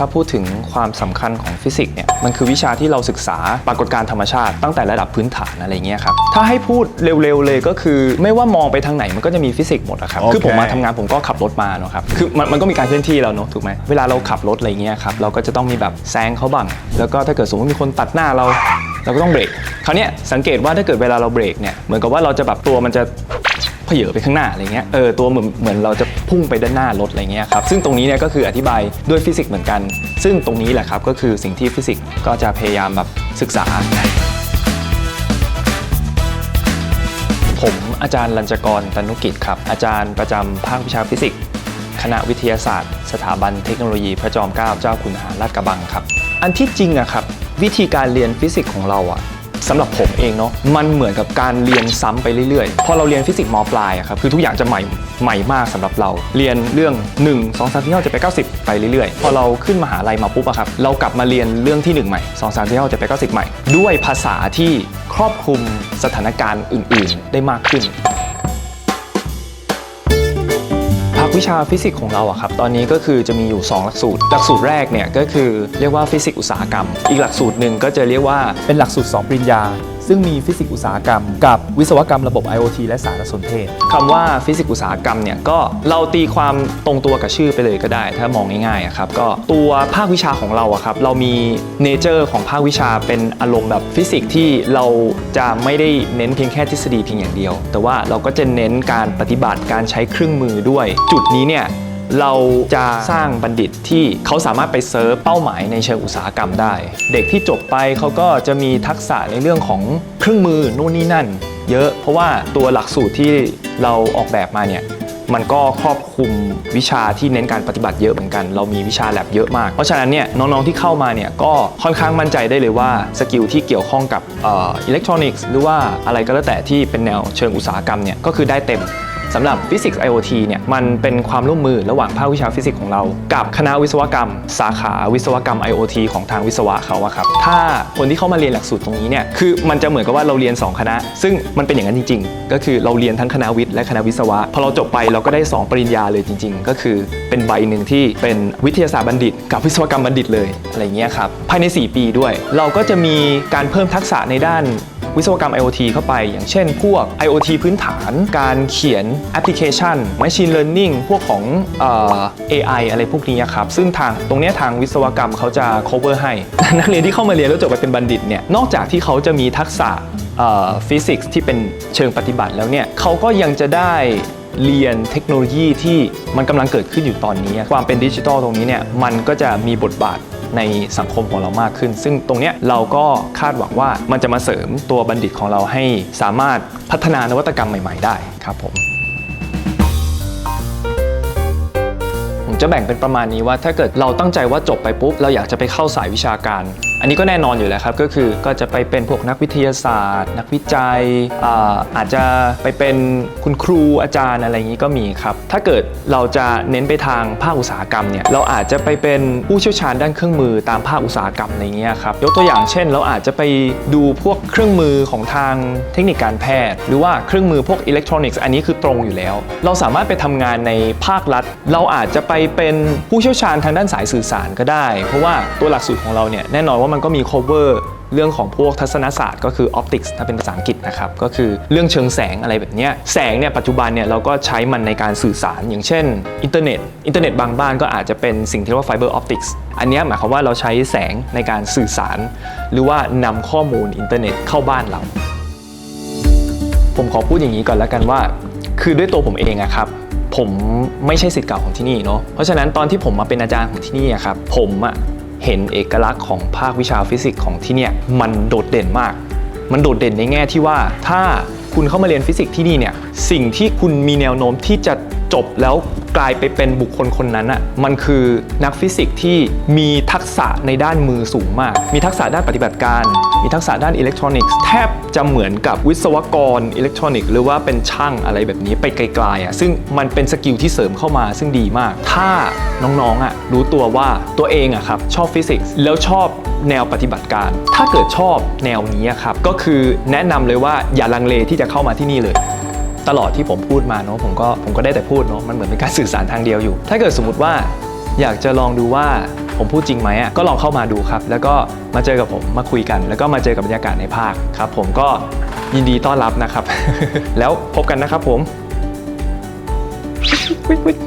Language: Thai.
ถ้าพูดถึงความสำคัญของฟิสิกส์เนี่ยมันคือวิชาที่เราศึกษาปรากฏการณ์ธรรมชาติตั้งแต่ระดับพื้นฐานอะไรเงี้ยครับถ้าให้พูดเร็วๆเลยก็คือ ไม่ว่ามองไปทางไหนมันก็จะมีฟิสิกส์หมดอะครับโอเคคือผมมาทำงานผมก็ขับรถมาเนอะครับคือมันมันก็มีการเคลื่อนที่แล้วเนอะถูกไหมเวลาเราขับรถอะไรเงี้ยครับเราก็จะต้องมีแบบแซงเขาบ้างแล้วก็ถ้าเกิดสมมติมีคนตัดหน้าเราเราก็ต้องเบรกคราวเนี้ยสังเกตว่าถ้าเกิดเวลาเราเบรกเนี่ยเหมือนกับว่าเราจะแบบตัวมันจะ เพเยอไปข้างหน้าอะไรเงี้ยเออตัวเหมือนเหมือนเราจะพุ่งไปด้านหน้ารถอะไรเงี้ยครับซึ่งตรงนี้เนี่ยก็คืออธิบายด้วยฟิสิกส์เหมือนกัน ซึ่งตรงนี้แหละครับก็คือสิ่งที่ฟิสิกส์ก็จะพยายามแบบศึกษา ผมอาจารย์รัญจกรตันุกิจครับ อาจารย์ประจำภาควิชาฟิสิกส์คณะวิทยาศาสตร์ สถาบันเทคโนโลยีพระจอมเกล้าเจ้าคุณหาราดกระบังครับ อันที่จริงอะครับ วิธีการเรียนฟิสิกส์ของเราอะ สำหรับผมเองเนาะมันเหมือนกับการเรียนซ้ำไปเรื่อยๆพอเราเรียนฟิสิกส์มปลายอะครับคือทุกอย่างจะใหม่ใหม่มากสำหรับเรา เรียนเรื่อง 1 2 3 4 5 7 8 9 10ไปเรื่อยๆ พอเราขึ้นมหาลัยมาปุ๊บอะครับเรากลับมาเรียนเรื่องที่ 1 ใหม่ 2 3 4 5 7 8 9 10ใหม่ ด้วยภาษาที่ครอบคลุมสถานการณ์อื่น ๆ ได้มากขึ้น วิชาฟิสิกส์ของเราอะครับตอนนี้ก็คือจะมีอยู่ 2 หลักสูตร หลักสูตรแรกเนี่ยก็คือเรียกว่าฟิสิกส์อุตสาหกรรม อีกหลักสูตรหนึ่งก็จะเรียกว่าเป็นหลักสูตร 2 ปริญญา ซึ่งมีฟิสิกส์อุตสาหกรรม กับวิศวกรรมระบบ IoT และสารสนเทศคำว่าฟิสิกส์อุตสาหกรรมเนี่ยก็เราตีความตรงตัวกับชื่อไปเลยก็ได้ ถ้ามองง่ายๆครับก็ตัวภาควิชาของเราอะครับเรามีเนเจอร์ของภาควิชาเป็นอารมณ์แบบฟิสิกส์ที่เราจะไม่ได้เน้นเพียงแค่ทฤษฎีเพียงอย่างเดียว แต่ว่าเราก็จะเน้นการปฏิบัติการใช้เครื่องมือด้วย จุดนี้เนี่ย เราจะสร้างบัณฑิตที่เขาสามารถไปเซิร์ฟเป้าหมายในเชิงอุตสาหกรรมได้ เด็กที่จบไปเขาก็จะมีทักษะในเรื่องของเครื่องมือนู่นนี่นั่น เยอะ เพราะว่าตัวหลักสูตรที่เราออกแบบมาเนี่ยมันก็ครอบคลุมวิชาที่เน้นการปฏิบัติเยอะเหมือนกัน เรามีวิชาแลบเยอะมาก เพราะฉะนั้นเนี่ยน้องๆที่เข้ามาเนี่ยก็ค่อนข้างมั่นใจได้เลยว่าสกิลที่เกี่ยวข้องกับอิเล็กทรอนิกส์หรือว่าอะไรก็แล้วแต่ที่เป็นแนวเชิงอุตสาหกรรมเนี่ยก็คือได้เต็ม สำหรับฟิสิกส์ IoT เนี่ยมันเป็นความร่วมมือระหว่างภาควิชาฟิสิกส์ของเรา กับคณะวิศวกรรม สาขาวิศวกรรม IoT ของทางวิศวะเขาอะครับถ้าคนที่เข้ามาเรียนหลักสูตรตรงนี้เนี่ยคือมันจะเหมือนกับว่าเราเรียน 2 คณะ ซึ่งมันเป็นอย่างนั้นจริง ๆ ก็คือเราเรียนทั้งคณะวิทย์และคณะวิศวะพอเราจบไปเราก็ได้ 2 ปริญญาเลยจริง ๆ ก็คือเป็นใบหนึ่งที่เป็นวิทยาศาสตร์บัณฑิต กับวิศวกรรมบัณฑิตเลยอะไรเงี้ยครับภายใน 4 ปีด้วย เราก็จะมีการเพิ่มทักษะในด้าน วิศวกรรม IoT เข้าไป อย่างเช่น พวก IoT พื้นฐาน การเขียนแอปพลิเคชัน Machine Learning พวกของเอ่อ AI อะไรพวกนี้ครับ ซึ่งทางตรงนี้ทางวิศวกรรมเขาจะ cover ให้ นักเรียนที่เข้ามาเรียนแล้วจบไปเป็นบัณฑิตเนี่ย นอกจากที่เขาจะมีทักษะฟิสิกส์ที่เป็นเชิงปฏิบัติแล้วเนี่ยเขาก็ยังจะได้เรียนเทคโนโลยีที่มันกำลังเกิดขึ้นอยู่ตอนนี้ ความเป็นดิจิทัลตรงนี้เนี่ยมันก็จะมีบทบาท ในสังคมของเรามากขึ้น ซึ่งตรงเนี้ยเราก็คาดหวังว่ามันจะมาเสริมตัวบัณฑิตของเราให้สามารถพัฒนานวัตกรรมใหม่ ๆ ได้ครับผม จะแบ่งเป็นประมาณนี้ว่าถ้าเกิดเราตั้งใจว่าจบไปปุ๊บ เราอยากจะไปเข้าสายวิชาการ อันนี้ก็แน่นอนอยู่แล้วครับ ก็คือก็จะไปเป็นพวกนักวิทยาศาสตร์ นักวิจัยอาอาจจะไปเป็นคุณครูอาจารย์อะไรอย่างนี้ก็มีครับ ถ้าเกิดเราจะเน้นไปทางภาคอุตสาหกรรมเนี่ยเราอาจจะไปเป็นผู้เชี่ยวชาญด้านเครื่องมือตามภาคอุตสาหกรรมอะไรเงี้ยครับยกตัวอย่างเช่น เราอาจจะไปดูพวกเครื่องมือของทางเทคนิคการแพทย์ หรือว่าเครื่องมือพวกอิเล็กทรอนิกส์อันนี้คือตรงอยู่แล้ว เราสามารถไปทำงานในภาครัฐ เราอาจจะไปเป็นผู้เชี่ยวชาญทางด้านสายสื่อสารก็ได้ เพราะว่าตัวหลักสูตรของเราเนี่ยแน่นอนว่ามันก็มี cover เรื่องของพวกทัศนศาสตร์ก็คือ optics ถ้าเป็นภาษาอังกฤษนะครับ ก็คือเรื่องเชิงแสงอะไรแบบนี้แสงเนี่ยปัจจุบันเนี่ยเราก็ใช้มันในการสื่อสาร อย่างเช่นอินเทอร์เน็ตอินเทอร์เน็ตบางบ้านก็อาจจะเป็นสิ่งที่เรียกว่า fiber optics อันนี้หมายความว่าเราใช้แสงในการสื่อสาร หรือว่านำข้อมูลอินเทอร์เน็ตเข้าบ้านเรา ผมขอพูดอย่างนี้ก่อนแล้วกันว่า คือด้วยตัวผมเองอะครับ ผมไม่ใช่สิทธิ์เก่าของที่นี่เนาะเพราะฉะนั้นตอนที่ผมมาเป็นอาจารย์ของที่นี่อะครับผมอะเห็นเอกลักษณ์ของภาควิชาฟิสิกส์ของที่เนี่ยมันโดดเด่นมาก มันโดดเด่นในแง่ที่ว่าถ้าคุณเข้ามาเรียนฟิสิกส์ที่นี่เนี่ยสิ่งที่คุณมีแนวโน้มที่จะจบแล้ว กลายไปเป็นบุคคลคนนั้นอะมันคือนักฟิสิกส์ที่มีทักษะในด้านมือสูงมาก มีทักษะด้านปฏิบัติการ มีทักษะด้านอิเล็กทรอนิกส์แทบจะเหมือนกับวิศวกรอิเล็กทรอนิกส์หรือว่าเป็นช่างอะไรแบบนี้ไปไกลๆอะซึ่งมันเป็นสกิลที่เสริมเข้ามาซึ่งดีมาก ถ้าน้องๆอะรู้ตัวว่าตัวเองอะครับชอบฟิสิกส์แล้วชอบแนวปฏิบัติการ ถ้าเกิดชอบแนวนี้อะครับก็คือแนะนำเลยว่าอย่าลังเลที่จะเข้ามาที่นี่เลย ตลอดที่ผมพูดมาเนาะผมก็ผมก็ได้แต่พูดเนาะมันเหมือนเป็นการสื่อสารทางเดียวอยู่ ถ้าเกิดสมมติว่าอยากจะลองดูว่าผมพูดจริงไหมอะก็ลองเข้ามาดูครับ แล้วก็มาเจอกับผมมาคุยกัน แล้วก็มาเจอกับบรรยากาศในภาคครับ ผมก็ยินดีต้อนรับนะครับ แล้วพบกันนะครับผมวิกวิก